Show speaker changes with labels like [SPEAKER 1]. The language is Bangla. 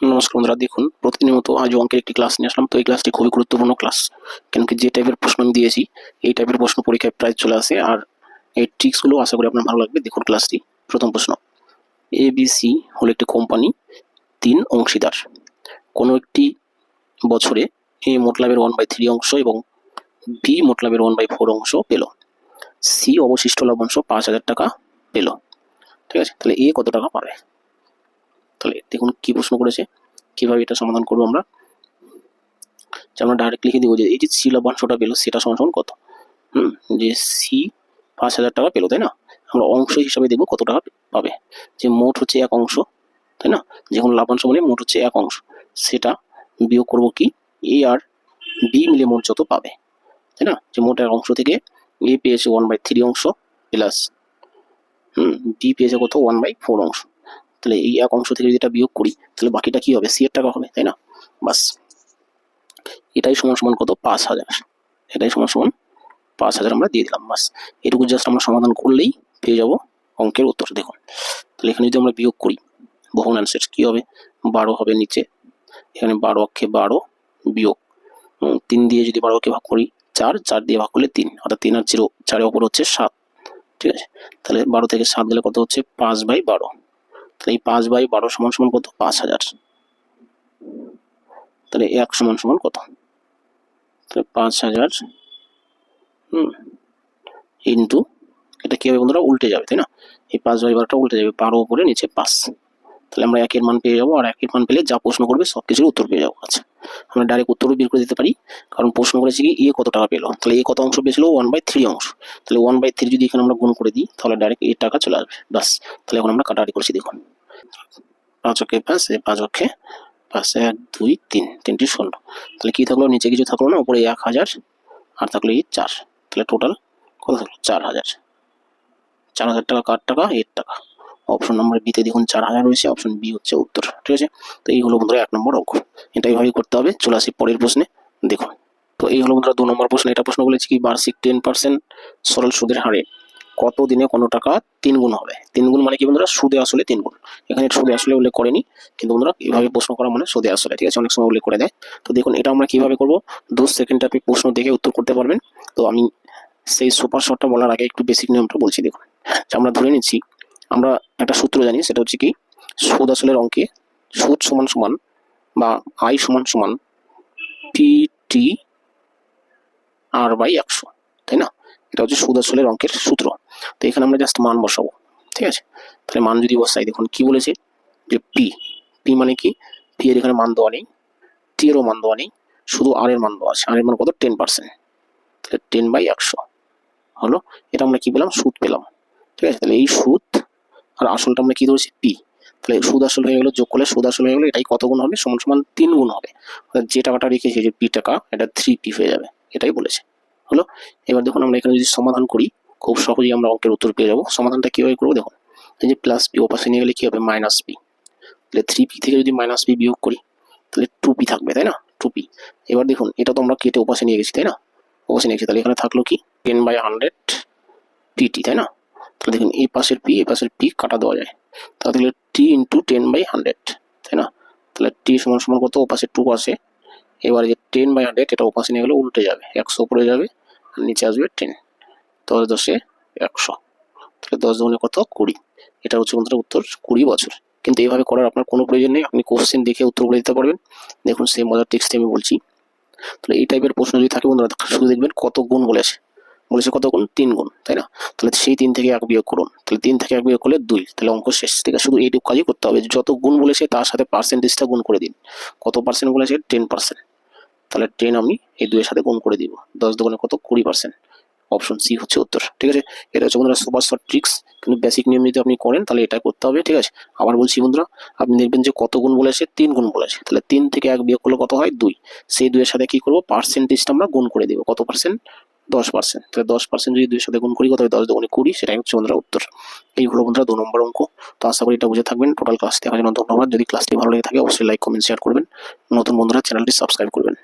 [SPEAKER 1] নমস্কার বন্ধুরা, দেখুন প্রতিদিনের মতো আজ অঙ্কের একটি ক্লাস নিয়ে আসলাম। তো এই ক্লাসটি খুবই গুরুত্বপূর্ণ ক্লাস কেন কি যে টাইপের প্রশ্ন আমি দিয়েছি, এই টাইপের প্রশ্ন পরীক্ষায় প্রায় চলে আসে। আর এই ট্রিক্সগুলো আশা করি আপনার ভালো লাগবে। দেখুন ক্লাসটি প্রথম প্রশ্ন। এ সি হলো একটি কোম্পানি তিন অংশীদার। কোনো একটি বছরে এ মোট লাভের ওয়ান বাই থ্রি অংশ এবং বি মোট লাভের ওয়ান বাই ফোর অংশ পেল। সি অবশিষ্ট লভ্যাংশ পাঁচ হাজার টাকা পেল। ঠিক আছে? তাহলে এ কত টাকা পাবে? তাহলে দেখুন কি প্রশ্ন করেছে, কীভাবে এটা সমাধান করব আমরা। যে আমরা ডাইরেক্ট লিখে দিব যে, এই যে সি লভ্যাংশটা পেল, সেটা সমান কত? হুম, যে সি পাঁচ হাজার টাকা পেল, তাই না? আমরা অংশ হিসাবে দেখব কত টাকা পাবে। যে মোট হচ্ছে এক অংশ, তাই না? যখন লাভাংশ মানে মোট হচ্ছে এক অংশ। সেটা বিয়োগ করব কি? এ আর বি মিলে মোট যত পাবে, তাই না? যে মোট এক অংশ থেকে এ পেয়েছে ওয়ান বাই থ্রি অংশ প্লাস হুম বি পেয়েছে কত? ওয়ান বাই ফোর অংশ। তাহলে এই এক অংশ থেকে যদি এটা বিয়োগ করি, তাহলে বাকিটা কি হবে? সি এর টাকা হবে, তাই না? বাস। এটাই সমান সমান কত? পাঁচ হাজার। এটাই সমান সমান পাঁচ হাজার আমরা দিয়ে দিলাম, বাস। এটুকু জাস্ট আমরা সমাধান করলেই পেয়ে যাব অঙ্কের উত্তর দেখুন, তাহলে এখানে যদি আমরা বিয়োগ করি অ্যান্সার কী হবে? বারো হবে নিচে। এখানে বারো অক্ষে বারো বিয়োগ। তিন দিয়ে যদি বারো অক্ষে ভাগ করি, চার চার দিয়ে ভাগ করলে তিন। অর্থাৎ তিন আর জিরো, চারের ওপর হচ্ছে সাত। ঠিক আছে? তাহলে বারো থেকে সাত গেলে কত হচ্ছে? পাঁচ বাই বারো। তাহলে এই পাঁচ বাই বারো সমান সমান কত? পাঁচ হাজার। তাহলে এক সমান সমান কত? তাহলে পাঁচ হাজার, হুম, ইন্টু, এটা কি হবে বন্ধুরা? উল্টে যাবে, তাই না? এই পাঁচ বাই বারোটা উল্টে যাবে, বারো উপরে নিচে পাঁচ। তাহলে আমরা একের মান পেয়ে যাব, আর একের মান পেলে যা প্রশ্ন করবে, সব কিছুর উত্তর পেয়ে যাব। আচ্ছা আমরা ডাইরেক্ট উত্তরও বের করে দিতে পারি, কারণ প্রশ্ন করেছি কি, এ কত টাকা পেল? তাহলে এ কত অংশ পেয়েছিল? ওয়ান বাই থ্রি অংশ। তাহলে ওয়ান বাই থ্রি যদি এখানে আমরা গুণ করে দিই, তাহলে ডাইরেক্ট এর টাকা চলে আসবে বাস তাহলে এখন আমরা কাটাকাটি করেছি, দেখুন। পাঁচ অক্ষে পাঁচ এ পাঁচ পাঁচ এক, দুই, তিন, তিনটি শূন্য। তাহলে কি থাকল? নিচে কিছু থাকল না? উপরে এক হাজার, আর থাকল এই চার। তাহলে টোটাল কত থাকল? চার হাজার। চার হাজার টাকা কার টাকা? এর টাকা। অপশন নম্বর বিতে দেখুন, চার হাজার রয়েছে। অপশন বি হচ্ছে উত্তর। ঠিক আছে? তো এই হলো বন্ধুরা এক নম্বর অঙ্ক। এটা এইভাবেই করতে হবে। চলে আসি পরের প্রশ্নে। দেখুন। তো এই হলো বন্ধুরা দু নম্বর প্রশ্ন। এটা প্রশ্ন বলেছি কি? বার্ষিক টেন পার্সেন্ট সরল সুদের হারে। কত দিনে কোনো টাকা তিন গুণ হবে। তিন গুণ মানে কি বন্ধুরা? সুদে আসলে তিন গুণ এখানে সুদে আসলে উল্লেখ করেনি, কিন্তু বন্ধুরা এভাবে প্রশ্ন করা মানে সুদে আসলে, ঠিক আছে? অনেক সময় উল্লেখ করে দেয়। তো দেখুন, এটা আমরা কীভাবে করব? দু সেকেন্ড আপনি প্রশ্ন দেখে উত্তর করতে পারবেন। তো আমি সেই সুপার শটটা বলার আগে একটু বেসিক নিয়মটা বলছি, দেখুন। যে আমরা ধরে নিচ্ছি, আমরা একটা সূত্র জানি, সেটা হচ্ছে কি? সুদ আসলের অঙ্কে সুদ সমান সমান বা আই সমান সমান পি টি আর বাই একশো, তাই না? এটা হচ্ছে সুদ আসলের অঙ্কের সূত্র। তো এখানে আমরা জাস্ট মান বসাবো, ঠিক আছে? তাহলে মান যদি বসাই, দেখুন কি বলেছে? যে পি পি মানে কি? পি এর এখানে মান দেওয়া নেই টি এরও মান দেওয়া নেই, শুধু আর এর মান দেওয়া আছে। আর এর মান কত? টেন পার্সেন্ট তাহলে টেন বাই একশো। হলো? এটা আমরা কি পেলাম? সুদ পেলাম। ঠিক আছে? তাহলে এই সুদ আর আসলটা আমরা কি ধরছি? পি তাহলে সুদ আসল হয়ে গেলো, যোগ করলে সুদ আসল হয়ে গেলো, এটাই কত গুণ হবে? সমান সমান তিন গুণ হবে। যে টাকাটা রেখেছে, যে পি টাকা, এটা থ্রি পি হয়ে যাবে। এটাই বলেছে। হলো। এবার দেখুন আমরা এখানে যদি সমাধান করি, খুব সহজেই আমরা অঙ্কের উত্তর পেয়ে যাব। সমাধানটা কীভাবে করব দেখুন, এই যে প্লাস পি ওপাশে নিয়ে গেলে কী হবে? মাইনাস পি তাহলে থ্রি পি থেকে যদি মাইনাস পি বিয়োগ করি, তাহলে টু পি থাকবে, তাই না? টু পি এবার দেখুন, এটা তো আমরা কেটে ওপাশে নিয়ে গেছি, তাই না? ওপাশে নিয়ে গেছি, তাহলে এখানে থাকল কি? টেন বাই হান্ড্রেড পিটি তাই না? তাহলে দেখুন, এই পাশের পি এই পাশের পি কাটা দেওয়া যায়। তাহলে T into ten by hundred তাই না? তাহলে টি সমান সমান কত? ওপাশে টু আসে। এবার যে টেন বাই হান্ড্রেড এটা ওপাশে নিয়ে গেলে উল্টে যাবে, একশো উপরে যাবে। নিচে আসবে টেন দশ দশে একশো। তাহলে দশ দুগুণে কত? কুড়ি। এটা হচ্ছে বন্ধুরা উত্তর, কুড়ি বছর। কিন্তু এইভাবে করার আপনার কোনো প্রয়োজন নেই। আপনি কোশ্চেন দেখে উত্তর বলে দিতে পারবেন। দেখুন সেই মজার টেক্সটে আমি বলছি। তাহলে এই টাইপের প্রশ্ন যদি থাকে বন্ধুরা শুধু দেখবেন কত গুণ বলেছে। বলেছে কত গুণ? তিন গুণ, তাই না? তাহলে সেই তিন থেকে এক বিয়োগ করুন। তাহলে তিন থেকে এক বিয়োগ করলে দুই। তাহলে অঙ্ক শেষ। থেকে শুধু এইটুকু কাজই করতে হবে। যত গুণ বলেছে, তার সাথে পার্সেন্টেজটা গুণ করে দিন। কত পার্সেন্ট বলেছে? টেন পার্সেন্ট তাহলে টেন আমি এই দুইয়ের সাথে গুণ করে দিব। দশ দোকানে কত? কুড়ি পার্সেন্ট অপশন সি হচ্ছে উত্তর। ঠিক আছে? এটা হচ্ছে বন্ধুরা সুপার শর্ট ট্রিক্স কিন্তু বেসিক নিয়ম যদি আপনি করেন, তাহলে এটা করতে হবে, ঠিক আছে? আবার বলছি বন্ধুরা, আপনি দেখবেন যে কত গুণ বলেছে? তিন গুণ বলেছে। তাহলে তিন থেকে এক বিয়োগ করলে কত হয়? দুই। সেই দুইয়ের সাথে কি করব? পার্সেন্টেজটা আমরা গুণ করে দেবো। কত পার্সেন্ট দশ পার্সেন্ট তাহলে দশ পার্সেন্ট যদি দুইয়ের সাথে গুণ করি, কত হয়? দশ দোকানে কুড়ি। সেটাই হচ্ছে বন্ধুরা উত্তর। এই হলো বন্ধুরা দু নম্বর অঙ্ক। তো আশা করি এটা বুঝে থাকবেন। টোটাল ক্লাস দেখার জন্য ধন্যবাদ। যদি ক্লাসটি ভালো লেগে থাকে, অবশ্যই লাইক কমেন্ট শেয়ার করবেন। নতুন বন্ধুরা চ্যানেলটি সাবস্ক্রাইব করবেন।